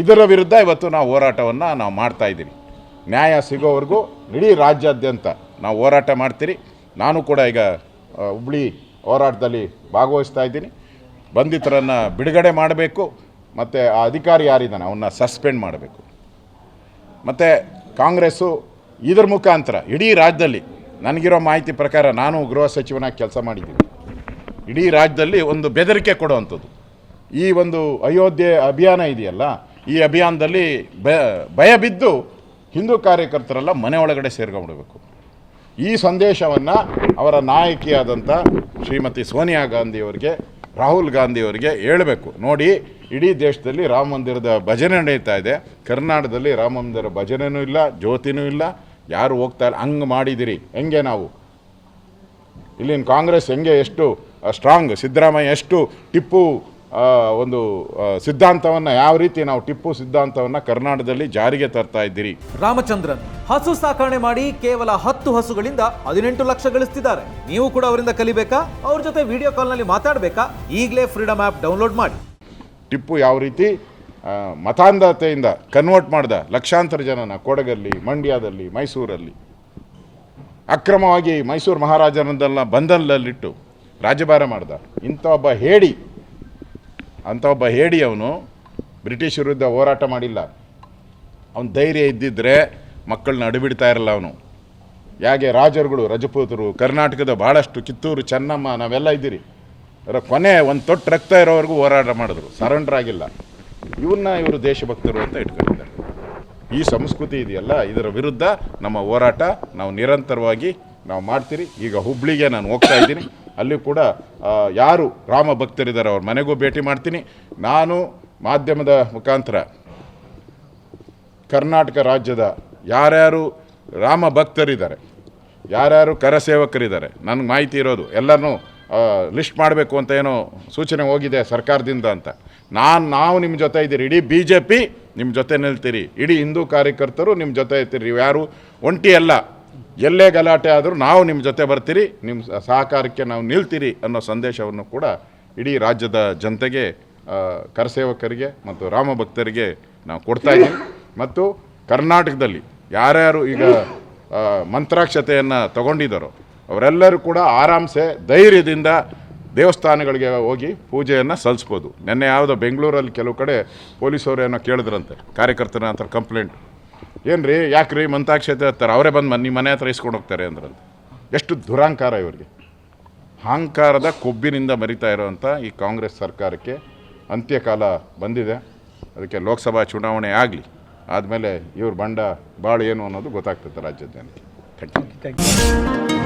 ಇದರ ವಿರುದ್ಧ ಇವತ್ತು ನಾವು ಹೋರಾಟವನ್ನು ನಾವು ಮಾಡ್ತಾ ಇದ್ದೀವಿ. ನ್ಯಾಯ ಸಿಗೋವರೆಗೂ ಇಡೀ ರಾಜ್ಯಾದ್ಯಂತ ನಾವು ಹೋರಾಟ ಮಾಡ್ತೀರಿ. ನಾನು ಕೂಡ ಈಗ ಹುಬ್ಳಿ ಹೋರಾಟದಲ್ಲಿ ಭಾಗವಹಿಸ್ತಾ ಇದ್ದೀನಿ. ಬಂಧಿತರನ್ನು ಬಿಡುಗಡೆ ಮಾಡಬೇಕು. ಮತ್ತು ಆ ಅಧಿಕಾರಿ ಯಾರಿದ್ದಾನೆ ಅವನ್ನ ಸಸ್ಪೆಂಡ್ ಮಾಡಬೇಕು. ಮತ್ತು ಕಾಂಗ್ರೆಸ್ಸು ಇದ್ರ ಮುಖಾಂತರ ಇಡೀ ರಾಜ್ಯದಲ್ಲಿ ನನಗಿರೋ ಮಾಹಿತಿ ಪ್ರಕಾರ ನಾನು ಗೃಹ ಸಚಿವನಾಗಿ ಕೆಲಸ ಮಾಡಿದ್ದೀನಿ. ಇಡೀ ರಾಜ್ಯದಲ್ಲಿ ಒಂದು ಬೆದರಿಕೆ ಕೊಡುವಂಥದ್ದು. ಈ ಒಂದು ಅಯೋಧ್ಯೆ ಅಭಿಯಾನ ಇದೆಯಲ್ಲ ಈ ಅಭಿಯಾನದಲ್ಲಿ ಭಯ ಬಿದ್ದು ಹಿಂದೂ ಕಾರ್ಯಕರ್ತರೆಲ್ಲ ಮನೆ ಒಳಗಡೆ ಸೇರ್ಕೊಂಡ್ಬಿಡಬೇಕು. ಈ ಸಂದೇಶವನ್ನು ಅವರ ನಾಯಕಿಯಾದಂಥ ಶ್ರೀಮತಿ ಸೋನಿಯಾ ಗಾಂಧಿಯವರಿಗೆ, ರಾಹುಲ್ ಗಾಂಧಿಯವರಿಗೆ ಹೇಳಬೇಕು. ನೋಡಿ, ಇಡೀ ದೇಶದಲ್ಲಿ ರಾಮ ಮಂದಿರದ ಭಜನೆ ನಡೀತಾ ಇದೆ. ಕರ್ನಾಟಕದಲ್ಲಿ ರಾಮ ಮಂದಿರ ಭಜನೆನೂ ಇಲ್ಲ, ಜ್ಯೋತಿನೂ ಇಲ್ಲ. ಯಾರು ಹೋಗ್ತಾ ಇಲ್ಲ, ಹಂಗೆ ಮಾಡಿದಿರಿ. ಹೆಂಗೆ ನಾವು? ಇಲ್ಲಿನ ಕಾಂಗ್ರೆಸ್ ಹೆಂಗೆ ಎಷ್ಟು ಸ್ಟ್ರಾಂಗ್ ಸಿದ್ದರಾಮಯ್ಯ ಎಷ್ಟು ಟಿಪ್ಪು ಒಂದು ಸಿದ್ಧಾಂತವನ್ನು ಯಾವ ರೀತಿ ನಾವು ಟಿಪ್ಪು ಸಿದ್ಧಾಂತವನ್ನು ಕರ್ನಾಟಕದಲ್ಲಿ ಜಾರಿಗೆ ತರ್ತಾ ಇದ್ದೀರಿ? ರಾಮಚಂದ್ರನ್ ಹಸು ಸಾಕಣೆ ಮಾಡಿ ಕೇವಲ ಹತ್ತು ಹಸುಗಳಿಂದ ಹದಿನೆಂಟು ಲಕ್ಷ ಗಳಿಸ್ತಿದ್ದಾರೆ. ನೀವು ಕೂಡ ಅವರಿಂದ ಕಲಿಬೇಕಾ? ಅವ್ರ ಜೊತೆ ವಿಡಿಯೋ ಕಾಲ್ನಲ್ಲಿ ಮಾತಾಡಬೇಕಾ? ಈಗಲೇ ಫ್ರೀಡಮ್ ಆಪ್ ಡೌನ್ಲೋಡ್ ಮಾಡಿ. ಟಿಪ್ಪು ಯಾವ ರೀತಿ ಮತಾಂಧತೆಯಿಂದ ಕನ್ವರ್ಟ್ ಮಾಡ್ದ ಲಕ್ಷಾಂತರ ಜನನ ಕೊಡಗಲ್ಲಿ ಮಂಡ್ಯದಲ್ಲಿ ಮೈಸೂರಲ್ಲಿ. ಅಕ್ರಮವಾಗಿ ಮೈಸೂರು ಮಹಾರಾಜನದೆಲ್ಲ ಬಂಧನದಲ್ಲಿಟ್ಟು ರಾಜ್ಯಭಾರ ಮಾಡ್ದ. ಇಂಥ ಒಬ್ಬ ಹೇಡಿ ಅಂಥ ಒಬ್ಬ ಹೇಡಿ ಅವನು ಬ್ರಿಟಿಷ್ ವಿರುದ್ಧ ಹೋರಾಟ ಮಾಡಿಲ್ಲ. ಅವನ ಧೈರ್ಯ ಇದ್ದಿದ್ದರೆ ಮಕ್ಕಳನ್ನ ಅಡಿಬಿಡ್ತಾ ಇರಲ್ಲ ಅವನು. ಹೇಗೆ ರಾಜರುಗಳು, ರಜಪೂತರು, ಕರ್ನಾಟಕದ ಭಾಳಷ್ಟು ಕಿತ್ತೂರು ಚೆನ್ನಮ್ಮ, ನಾವೆಲ್ಲ ಇದ್ದೀರಿ. ಅದರ ಕೊನೆ ಒಂದು ತೊಟ್ಟು ರಕ್ತ ಇರೋವರೆಗೂ ಹೋರಾಟ ಮಾಡಿದ್ರು. ಸರೆಂಡರ್ ಆಗಿಲ್ಲ. ಇವನ್ನ ಇವರು ದೇಶಭಕ್ತರು ಅಂತ ಇಟ್ಕೊಂಡಿದ್ದಾರೆ. ಈ ಸಂಸ್ಕೃತಿ ಇದೆಯಲ್ಲ? ಇದರ ವಿರುದ್ಧ ನಮ್ಮ ಹೋರಾಟ ನಾವು ನಿರಂತರವಾಗಿ ನಾವು ಮಾಡ್ತೀರಿ. ಈಗ ಹುಬ್ಳಿಗೆ ನಾನು ಹೋಗ್ತಾ ಇದ್ದೀನಿ. ಅಲ್ಲಿ ಕೂಡ ಯಾರು ರಾಮ ಭಕ್ತರಿದ್ದಾರೆ ಅವ್ರ ಮನೆಗೂ ಭೇಟಿ ಮಾಡ್ತೀನಿ. ನಾನು ಮಾಧ್ಯಮದ ಮುಖಾಂತರ ಕರ್ನಾಟಕ ರಾಜ್ಯದ ಯಾರ್ಯಾರು ರಾಮ ಭಕ್ತರಿದ್ದಾರೆ, ಯಾರ್ಯಾರು ಕರಸೇವಕರಿದ್ದಾರೆ ನನಗೆ ಮಾಹಿತಿ ಇರೋದು ಎಲ್ಲರನ್ನೂ ಲಿಸ್ಟ್ ಮಾಡಬೇಕು ಅಂತ ಏನೋ ಸೂಚನೆ ಹೋಗಿದೆ ಸರ್ಕಾರದಿಂದ ಅಂತ. ನಾನು, ನಾವು ನಿಮ್ಮ ಜೊತೆ ಇದ್ದೀರಿ, ಇಡೀ ಬಿ ಜೆ ಪಿ ನಿಮ್ಮ ಜೊತೆ ನಿಲ್ತೀರಿ, ಇಡೀ ಹಿಂದೂ ಕಾರ್ಯಕರ್ತರು ನಿಮ್ಮ ಜೊತೆ ಇರ್ತೀರಿ ಯಾರು ಒಂಟಿ ಅಲ್ಲ ಎಲ್ಲೇ ಗಲಾಟೆ ಆದರೂ ನಾವು ನಿಮ್ಮ ಜೊತೆ ಬರ್ತೀರಿ ನಿಮ್ಮ ಸಹಕಾರಕ್ಕೆ ನಾವು ನಿಲ್ತೀರಿ ಅನ್ನೋ ಸಂದೇಶವನ್ನು ಕೂಡ ಇಡೀ ರಾಜ್ಯದ ಜನತೆಗೆ ಕರಸೇವಕರಿಗೆ ಮತ್ತು ರಾಮ ಭಕ್ತರಿಗೆ ನಾವು ಕೊಡ್ತಾ ಇದ್ದೀವಿ. ಮತ್ತು ಕರ್ನಾಟಕದಲ್ಲಿ ಯಾರ್ಯಾರು ಈಗ ಮಂತ್ರಾಕ್ಷತೆಯನ್ನು ತಗೊಂಡಿದ್ದಾರೋ ಅವರೆಲ್ಲರೂ ಕೂಡ ಆರಾಮ್ಸೆ ಧೈರ್ಯದಿಂದ ದೇವಸ್ಥಾನಗಳಿಗೆ ಹೋಗಿ ಪೂಜೆಯನ್ನು ಸಲ್ಲಿಸ್ಬೋದು. ನಿನ್ನೆ ಯಾವುದೋ ಬೆಂಗಳೂರಲ್ಲಿ ಕೆಲವು ಕಡೆ ಪೊಲೀಸವರು ಏನೋ ಕೇಳಿದ್ರಂತೆ ಕಾರ್ಯಕರ್ತರ ಹತ್ರ ಕಂಪ್ಲೇಂಟ್. ಏನು ರೀ ಯಾಕೆ ರೀ ಮಂತಾಕ್ಷತೆ ಹತ್ತಾರೆ? ಅವರೇ ಬಂದು ನಿಮ್ಮ ಮನೆ ಹತ್ರ ಇಸ್ಕೊಂಡು ಹೋಗ್ತಾರೆ ಅಂದ್ರಲ್ಲಿ ಎಷ್ಟು ದುರಾಂಕಾರ ಇವರಿಗೆ. ಅಹಂಕಾರದ ಕೊಬ್ಬಿನಿಂದ ಮರಿತಾ ಇರೋವಂಥ ಈ ಕಾಂಗ್ರೆಸ್ ಸರ್ಕಾರಕ್ಕೆ ಅಂತ್ಯಕಾಲ ಬಂದಿದೆ. ಅದಕ್ಕೆ ಲೋಕಸಭಾ ಚುನಾವಣೆ ಆಗಲಿ. ಆದಮೇಲೆ ಇವ್ರ ಬಂಡ ಭಾಳ ಏನು ಅನ್ನೋದು ಗೊತ್ತಾಗ್ತದೆ ರಾಜ್ಯದ ಜನಕ್ಕೆ ಥ್ಯಾಂಕ್ ಯು